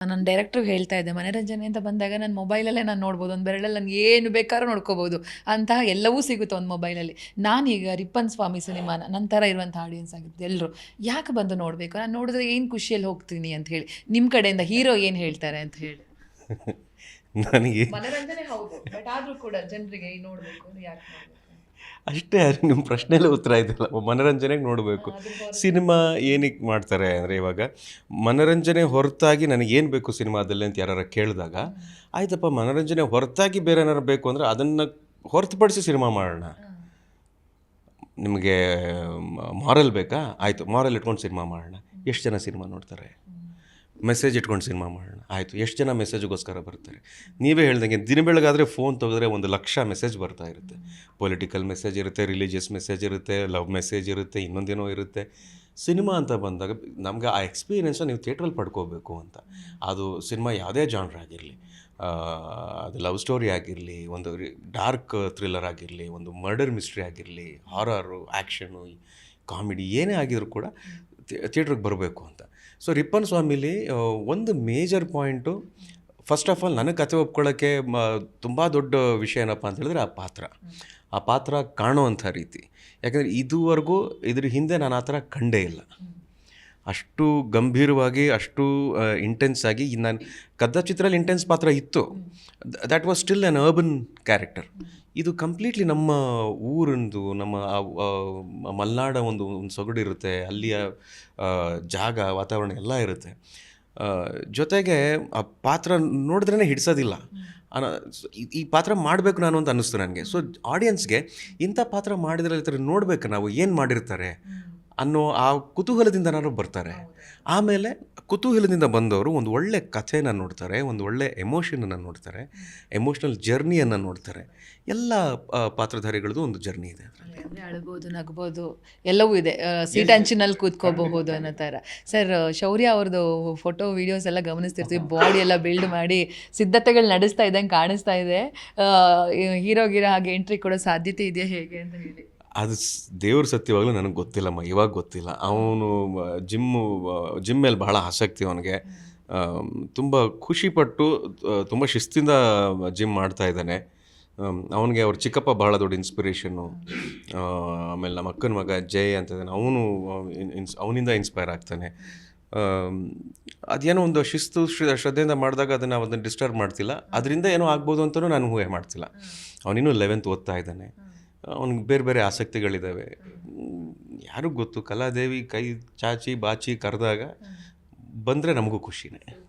ನಾನು ಡೈರೆಕ್ಟ್ರಿಗೆ ಹೇಳ್ತಾ ಇದ್ದೆ ಮನೋರಂಜನೆ ಅಂತ ಬಂದಾಗ ನನ್ನ ಮೊಬೈಲಲ್ಲೇ ನಾನು ನೋಡ್ಬೋದು ಒಂದು ಬೆರಳಲ್ಲಿ ನನಗೆ ಏನು ಬೇಕಾದ್ರೂ ನೋಡ್ಕೋಬೋದು. ಅಂತಹ ಎಲ್ಲವೂ ಸಿಗುತ್ತೆ ಒಂದು ಮೊಬೈಲಲ್ಲಿ ನಾನೀಗ ರಿಪ್ಪನ್ ಸ್ವಾಮಿ ಸಿನಿಮಾನ ನನ್ನ ಥರ ಇರುವಂಥ ಆಡಿಯನ್ಸ್ ಆಗಿತ್ತು ಎಲ್ಲರೂ ಯಾಕೆ ಬಂದು ನೋಡಬೇಕು? ನಾನು ನೋಡಿದ್ರೆ ಏನು ಖುಷಿಯಲ್ಲಿ ಹೋಗ್ತೀನಿ ಅಂತ ಹೇಳಿ. ನಿಮ್ಮ ಕಡೆಯಿಂದ ಹೀರೋ ಏನು ಹೇಳ್ತಾರೆ ಅಂತ ಹೇಳಿ. ನನಗೆ ಮನೋರಂಜನೆ ಹೌದು ಬಟ್ ಆದರೂ ಕೂಡ ಜನರಿಗೆ ನೋಡಬೇಕು ಯಾಕೆ ಅಷ್ಟೇ ನಿಮ್ಮ ಪ್ರಶ್ನೆಯಲ್ಲೇ ಉತ್ತರ ಇದೆಯಲ್ಲ ಮನೋರಂಜನೆಗೆ ನೋಡಬೇಕು. ಸಿನಿಮಾ ಏನಕ್ಕೆ ಮಾಡ್ತಾರೆ ಅಂದರೆ ಇವಾಗ ಮನೋರಂಜನೆ ಹೊರತಾಗಿ ನನಗೇನು ಬೇಕು ಸಿನಿಮಾದಲ್ಲಿ ಅಂತ ಯಾರು ಕೇಳಿದಾಗ ಆಯ್ತಪ್ಪ ಮನೋರಂಜನೆ ಹೊರತಾಗಿ ಬೇರೆ ಏನಾರು ಬೇಕು ಅಂದರೆ ಅದನ್ನು ಹೊರತುಪಡಿಸಿ ಸಿನಿಮಾ ಮಾಡೋಣ. ನಿಮಗೆ ಮಾರಲ್ ಬೇಕಾ? ಆಯಿತು ಮಾರಲ್ ಇಟ್ಕೊಂಡು ಸಿನಿಮಾ ಮಾಡೋಣ. ಎಷ್ಟು ಜನ ಸಿನಿಮಾ ನೋಡ್ತಾರೆ? ಮೆಸೇಜ್ ಇಟ್ಕೊಂಡು ಸಿನಿಮಾ ಮಾಡೋಣ. ಆಯಿತು, ಎಷ್ಟು ಜನ ಮೆಸೇಜ್ಗೋಸ್ಕರ ಬರ್ತಾರೆ? ನೀವೇ ಹೇಳ್ದಂಗೆ, ದಿನ ಬೆಳಗಾದರೆ ಫೋನ್ ತೆಗೆದ್ರೆ ಒಂದು ಲಕ್ಷ ಮೆಸೇಜ್ ಬರ್ತಾ ಇರುತ್ತೆ. ಪೊಲಿಟಿಕಲ್ ಮೆಸೇಜ್ ಇರುತ್ತೆ ರಿಲಿಜಿಯಸ್ ಮೆಸೇಜ್ ಇರುತ್ತೆ ಲವ್ ಮೆಸೇಜ್ ಇರುತ್ತೆ, ಇನ್ನೊಂದೇನೋ ಇರುತ್ತೆ. ಸಿನಿಮಾ ಅಂತ ಬಂದಾಗ ನಮಗೆ ಆ ಎಕ್ಸ್ಪೀರಿಯೆನ್ಸ್ ನೀವು ಥಿಯೇಟ್ರಲ್ಲಿ ಪಡ್ಕೋಬೇಕು ಅಂತ. ಅದು ಸಿನಿಮಾ ಯಾವುದೇ ಜಾನ್ರ್ ಆಗಿರಲಿ ಅದು ಲವ್ ಸ್ಟೋರಿ ಆಗಿರಲಿ, ಒಂದು ಡಾರ್ಕ್ ಥ್ರಿಲ್ಲರ್ ಆಗಿರಲಿ, ಒಂದು ಮರ್ಡರ್ ಮಿಸ್ಟ್ರಿ ಆಗಿರಲಿ ಹಾರರು ಆ್ಯಕ್ಷನು ಕಾಮಿಡಿ ಏನೇ ಆಗಿದ್ರು ಕೂಡ ಥಿಯೇಟ್ರಿಗೆ ಬರಬೇಕು ಅಂತ. ಸೊ ರಿಪ್ಪನ್ ಸ್ವಾಮಿಲಿ ಒಂದು major point first of all ನನಗೆ ಕತೆ ಒಪ್ಕೊಳ್ಳೋಕ್ಕೆ ಮ, ತುಂಬ ದೊಡ್ಡ ವಿಷಯ ಏನಪ್ಪ ಅಂತ ಹೇಳಿದ್ರೆ ಆ ಪಾತ್ರ. ಆ ಪಾತ್ರ ಕಾಣುವಂಥ ರೀತಿ. ಯಾಕಂದರೆ ಇದುವರೆಗೂ ಇದ್ರ ಹಿಂದೆ ನಾನು ಆ ಥರ ಕಂಡೇ ಇಲ್ಲ. ಅಷ್ಟು ಗಂಭೀರವಾಗಿ, ಅಷ್ಟು ಇಂಟೆನ್ಸ್ ಆಗಿ ನಾನು ಕದ್ದ ಚಿತ್ರದಲ್ಲಿ ಇಂಟೆನ್ಸ್ ಪಾತ್ರ ಇತ್ತು. That was still an urban character ಇದು ಕಂಪ್ಲೀಟ್ಲಿ ನಮ್ಮ ಊರಿಂದು, ನಮ್ಮ ಮಲೆನಾಡ ಒಂದು ಒಂದು ಸೊಗಡು ಇರುತ್ತೆ ಅಲ್ಲಿಯ ಜಾಗ, ವಾತಾವರಣ ಎಲ್ಲ ಇರುತ್ತೆ. ಜೊತೆಗೆ ಆ ಪಾತ್ರ ನೋಡಿದ್ರೇ ಹಿಡಿಸೋದಿಲ್ಲ. ಅನ- ಈ- ಪಾತ್ರ ಮಾಡಬೇಕು ನಾನು ಅಂತ ಅನ್ನಿಸ್ತು ನನಗೆ. ಸೊ ಆಡಿಯನ್ಸ್ಗೆ ಇಂಥ ಪಾತ್ರ ಮಾಡಿದ್ರೆ ನೋಡ್ಬೇಕು ನಾವು, ಏನು ಮಾಡಿರ್ತಾರೆ? ಅನ್ನೋ ಆ ಕುತೂಹಲದಿಂದ ನಾನು ಬರ್ತಾರೆ. ಆಮೇಲೆ ಕುತೂಹಲದಿಂದ ಬಂದವರು ಒಂದು ಒಳ್ಳೆ ಕಥೆನ ನೋಡ್ತಾರೆ ಒಂದು ಒಳ್ಳೆ ಎಮೋಷನನ್ನು ನೋಡ್ತಾರೆ ಎಮೋಷ್ನಲ್ ಜರ್ನಿಯನ್ನು ನೋಡ್ತಾರೆ. ಎಲ್ಲ ಪಾತ್ರಧಾರಿಗಳದ್ದು ಒಂದು ಜರ್ನಿ ಇದೆ ಅಂದರೆ ಅಳ್ಬೋದು ನಗ್ಬೋದು ಎಲ್ಲವೂ ಇದೆ. ಸೀಟ್ ಅಂಚಿನಲ್ಲಿ ಕೂತ್ಕೋಬಹುದು ಅನ್ನೋ ಥರ. ಸರ್ ಶೌರ್ಯ ಅವ್ರದ್ದು ಫೋಟೋ ವೀಡಿಯೋಸ್ ಎಲ್ಲ ಗಮನಿಸ್ತಿರ್ತೀವಿ. ಬಾಡಿ ಎಲ್ಲ ಬಿಲ್ಡ್ ಮಾಡಿ ಸಿದ್ಧತೆಗಳು ನಡೆಸ್ತಾ ಇದ್ದಂಗೆ ಕಾಣಿಸ್ತಾ ಇದೆ. ಹೀರೋ ಹೀರೋಗಿರೋ ಹಾಗೆ ಎಂಟ್ರಿ ಕೊಡೋ ಸಾಧ್ಯತೆ ಇದೆಯಾ ಹೇಗೆ ಅಂತ ಹೇಳಿ. ಅದು ದೇವ್ರ ಸತ್ಯವಾಗಲೂ ನನಗೆ ಗೊತ್ತಿಲ್ಲಮ್ಮ ಇವಾಗ ಗೊತ್ತಿಲ್ಲ. ಅವನು ಜಿಮ್ಮು ಜಿಮ್ ಮೇಲೆ ಬಹಳ ಆಸಕ್ತಿ ಅವನಿಗೆ. ತುಂಬ ಖುಷಿಪಟ್ಟು ತುಂಬ ಶಿಸ್ತಿಂದ ಜಿಮ್ ಮಾಡ್ತಾ ಇದ್ದಾನೆ. ಅವನಿಗೆ ಅವ್ರ ಚಿಕ್ಕಪ್ಪ ಬಹಳ ದೊಡ್ಡ ಇನ್ಸ್ಪಿರೇಷನ್ನು ಆಮೇಲೆ ನಮ್ಮ ಅಕ್ಕನ ಮಗ ಜಯ್ ಅಂತ ಇದ್ದಾನೆ ಅವನು ಇನ್ಸ್ ಅವನಿಂದ ಇನ್ಸ್ಪೈರ್ ಆಗ್ತಾನೆ. ಅದೇನೋ ಒಂದು ಶಿಸ್ತು ಶ್ರ- ಶ್ರದ್ಧೆಯಿಂದ ಮಾಡಿದಾಗ ಅದನ್ನು ಅದನ್ನು ಡಿಸ್ಟರ್ಬ್ ಮಾಡ್ತಿಲ್ಲ. ಅದರಿಂದ ಏನೋ ಆಗ್ಬೋದು ಅಂತಲೂ ನಾನು ಊಹೆ ಮಾಡ್ತಿಲ್ಲ. ಅವನಿನ್ನೂ ಲೆವೆಂತ್ ಓದ್ತಾ ಇದ್ದಾನೆ. ಅವ್ನಿಗೆ ಬೇರೆ ಬೇರೆ ಆಸಕ್ತಿಗಳಿದ್ದಾವೆ. ಯಾರಿಗೂ ಗೊತ್ತು ಕಲಾದೇವಿ ಕೈ ಚಾಚಿ ಬಾಚಿ ಕರೆದಾಗ ಬಂದರೆ ನಮಗೂ ಖುಷಿನೇ.